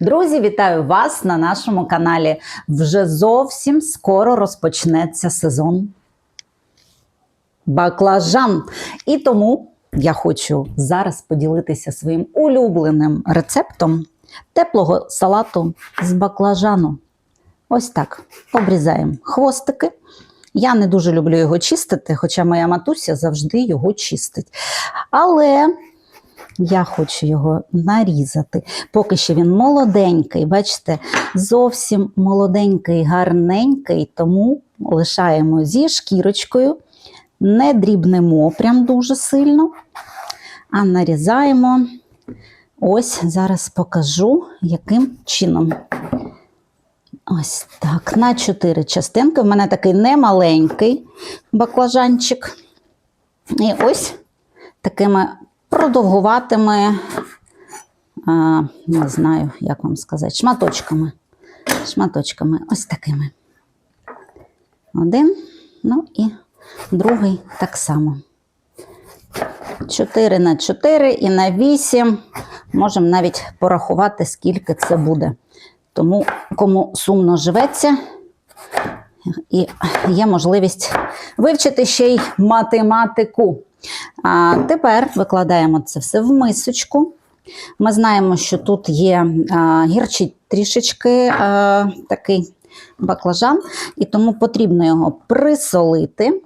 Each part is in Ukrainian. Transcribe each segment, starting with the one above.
Друзі, вітаю вас на нашому каналі. Вже зовсім скоро розпочнеться сезон баклажан. І тому я хочу зараз поділитися своїм улюбленим рецептом теплого салату з баклажану. Ось так. Обрізаємо хвостики. Я не дуже люблю його чистити, хоча моя матуся завжди його чистить. Але я хочу його нарізати. Поки що він молоденький, бачите, зовсім молоденький, гарненький, тому лишаємо зі шкірочкою, не дрібнемо прям дуже сильно, а нарізаємо. Ось зараз покажу, яким чином. Ось так, на 4 частинки. В мене такий немаленький баклажанчик. І ось такими продовгуватими, не знаю, як вам сказати, шматочками. Шматочками, ось такими. Один, ну і другий так само. 4 на 4 і на 8. Можемо навіть порахувати, скільки це буде. Тому, кому сумно живеться, і є можливість вивчити ще й математику. А тепер викладаємо це все в мисочку. Ми знаємо, що тут є а, гірчить трішечки а, такий баклажан, і тому потрібно його присолити.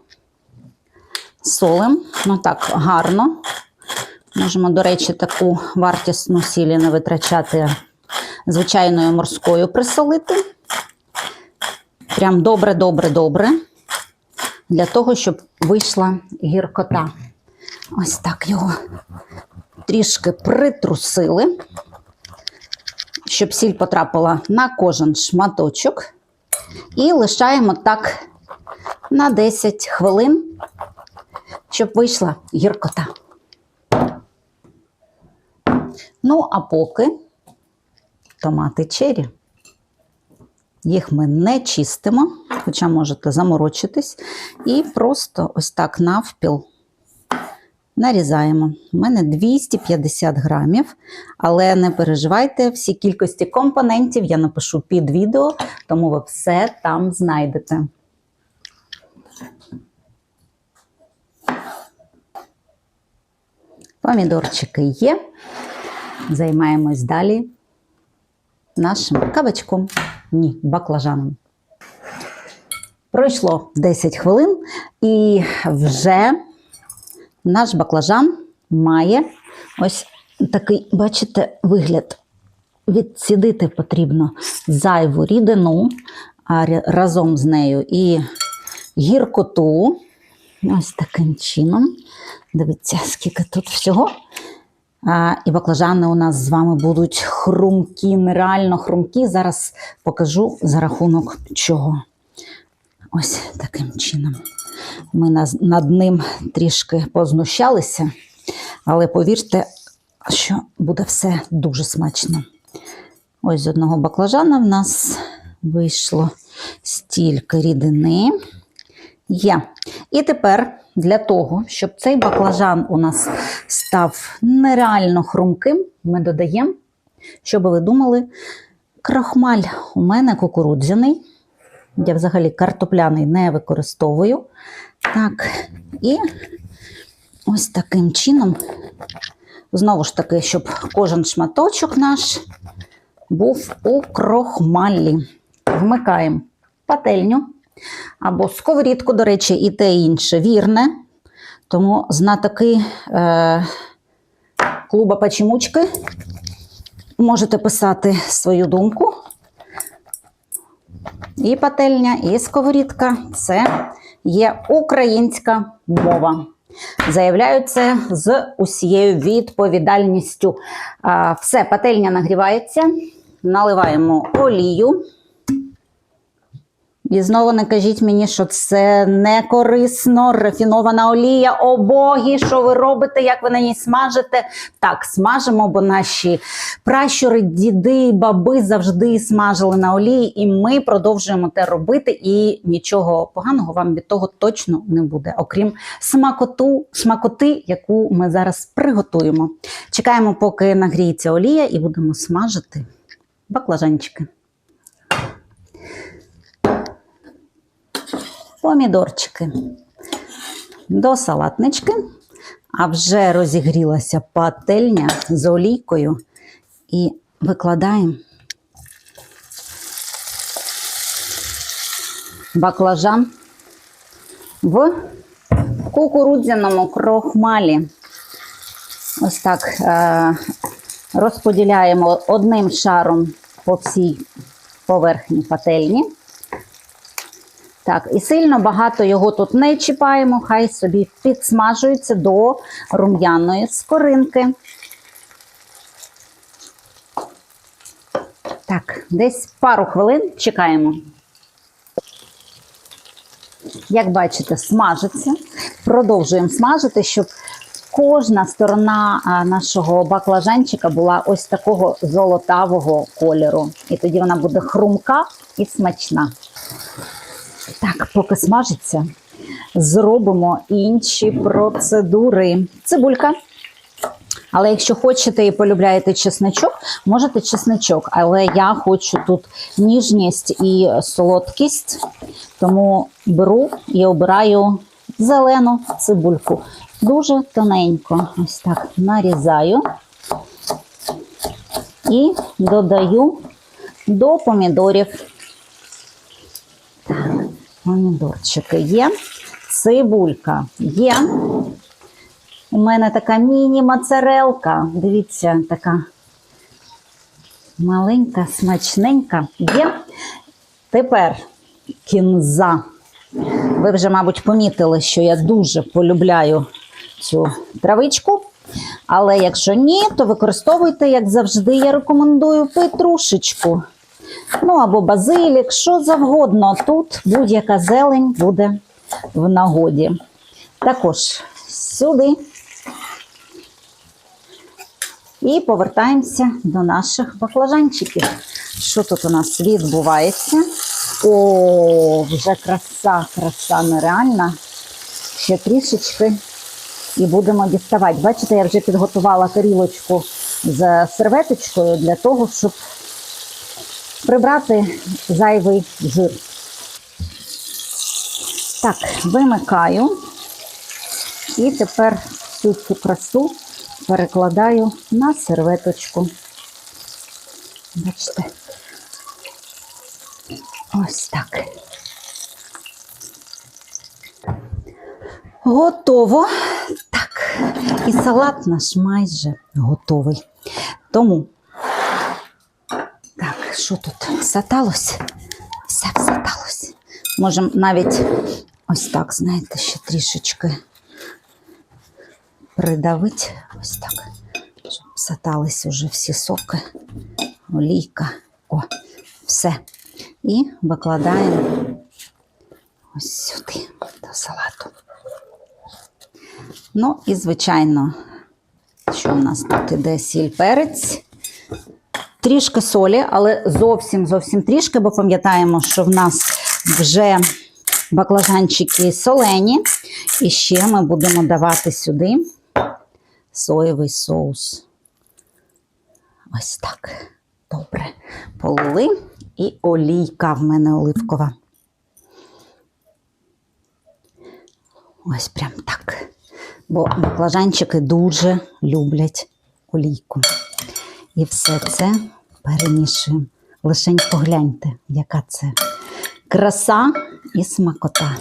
Солим, ну так, гарно. Можемо, до речі, таку вартісну сілі не витрачати звичайною морською присолити. Прям добре, добре, добре. Для того, щоб вийшла гіркота. Ось так його трішки притрусили, щоб сіль потрапила на кожен шматочок. І лишаємо так на 10 хвилин, щоб вийшла гіркота. Ну, а поки томати чері. Їх ми не чистимо, хоча можете заморочитись, і просто ось так навпіл нарізаємо. У мене 250 грамів, але не переживайте, всі кількості компонентів я напишу під відео, тому ви все там знайдете. Помідорчики є. Займаємось далі нашим кабачком, ні, баклажаном. Пройшло 10 хвилин, і вже наш баклажан має ось такий, бачите, вигляд. Відсідити потрібно зайву рідину, разом з нею і гіркоту. Ось таким чином. Дивіться, скільки тут всього. А, І баклажани у нас з вами будуть хрумкі, нереально хрумкі. Зараз покажу за рахунок чого. Ось таким чином. Ми над ним трішки познущалися, але повірте, що буде все дуже смачно. Ось з одного баклажана в нас вийшло стільки рідини. Є. І тепер для того, щоб цей баклажан у нас став нереально хрумким, ми додаємо, щоб ви думали, крахмаль у мене кукурудзяний. Я взагалі картопляний не використовую. Так, і ось таким чином, знову ж таки, щоб кожен шматочок наш був у крохмалі. Вмикаємо пательню. Або сковорідку, до речі, і те інше вірне. Тому знатоки е, клуба Пачімучки можете писати свою думку. І пательня, і сковорідка це є українська мова. Заявляю це з усією відповідальністю. Все, пательня нагрівається, наливаємо олію. І знову не кажіть мені, що це не корисно, рафінована олія. О боги, що ви робите, як ви на ній смажите? Так, смажимо, бо наші пращури, діди, баби завжди смажили на олії, і ми продовжуємо те робити. І нічого поганого вам від того точно не буде, окрім смакоту, смакоти, яку ми зараз приготуємо. Чекаємо, поки нагріється олія, і будемо смажити баклажанчики. Помідорчики до салатнички, а вже розігрілася пательня з олійкою і викладаємо баклажан в кукурудзяному крохмалі. Ось так е, розподіляємо одним шаром по всій поверхні пательні. Так, і сильно багато його тут не чіпаємо, хай собі підсмажується до рум'яної скоринки. Так, десь пару хвилин чекаємо. Як бачите, смажиться. Продовжуємо смажити, щоб кожна сторона нашого баклажанчика була ось такого золотавого кольору. І тоді вона буде хрумка і смачна. Так, поки смажиться, зробимо інші процедури. Цибулька. Але якщо хочете і полюбляєте чесничок, можете чесничок. Але я хочу тут ніжність і солодкість, тому беру і обираю зелену цибульку. Дуже тоненько. Ось так нарізаю і додаю до помідорів. Помідорчики є, цибулька є. У мене така міні-моцарелка. Дивіться, така маленька, смачненька є. Тепер кінза. Ви вже, мабуть, помітили, що я дуже полюбляю цю травичку. Але якщо ні, то використовуйте, як завжди, я рекомендую петрушечку. Ну або базилік, що завгодно. Тут будь-яка зелень буде в нагоді. Також сюди. І повертаємося до наших баклажанчиків. Що тут у нас відбувається? О, вже краса, краса нереальна. Ще трішечки. І будемо діставати. Бачите, я вже підготувала тарілочку з серветочкою для того, щоб прибрати зайвий жир. Так, вимикаю. І тепер всю цю красу перекладаю на серветочку. Бачите? Ось так. Готово. Так, і салат наш майже готовий. Тому, що тут всаталось? Все всаталось. Можемо навіть ось так, знаєте, ще трішечки придавити. Ось так. Щоб всатались уже всі соки, олійка. О, все. І викладаємо ось сюди до салату. Ну і, звичайно, що в нас тут іде сіль перець. Трішки солі, але зовсім зовсім трішки, бо пам'ятаємо, що в нас вже баклажанчики солені. І ще ми будемо давати сюди соєвий соус. Ось так. Добре. Полили. І олійка в мене оливкова. Ось прям так. Бо баклажанчики дуже люблять олійку. І все це перемішуємо. Лишень погляньте, яка це краса і смакота.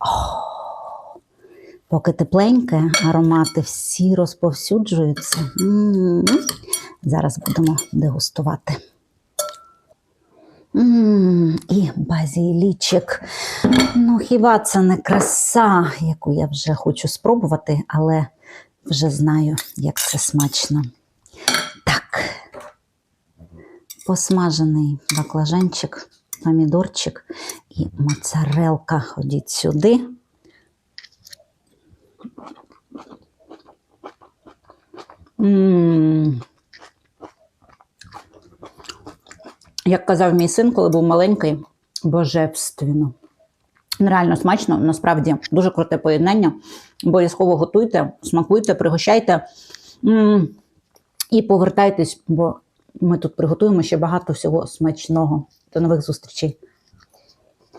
О! Поки тепленьке, аромати всі розповсюджуються. М-м-м. Зараз будемо дегустувати. М, І базілічик. Ну, хіба це не краса, яку я вже хочу спробувати, але вже знаю, як це смачно. Так, посмажений баклажанчик, помідорчик і моцарелка. Ходіть сюди. М. Як казав мій син, коли був маленький, божественно. Реально смачно, насправді дуже круте поєднання. Обов'язково готуйте, смакуйте, пригощайте М, і повертайтесь, бо Ми тут приготуємо ще багато всього смачного. До нових зустрічей!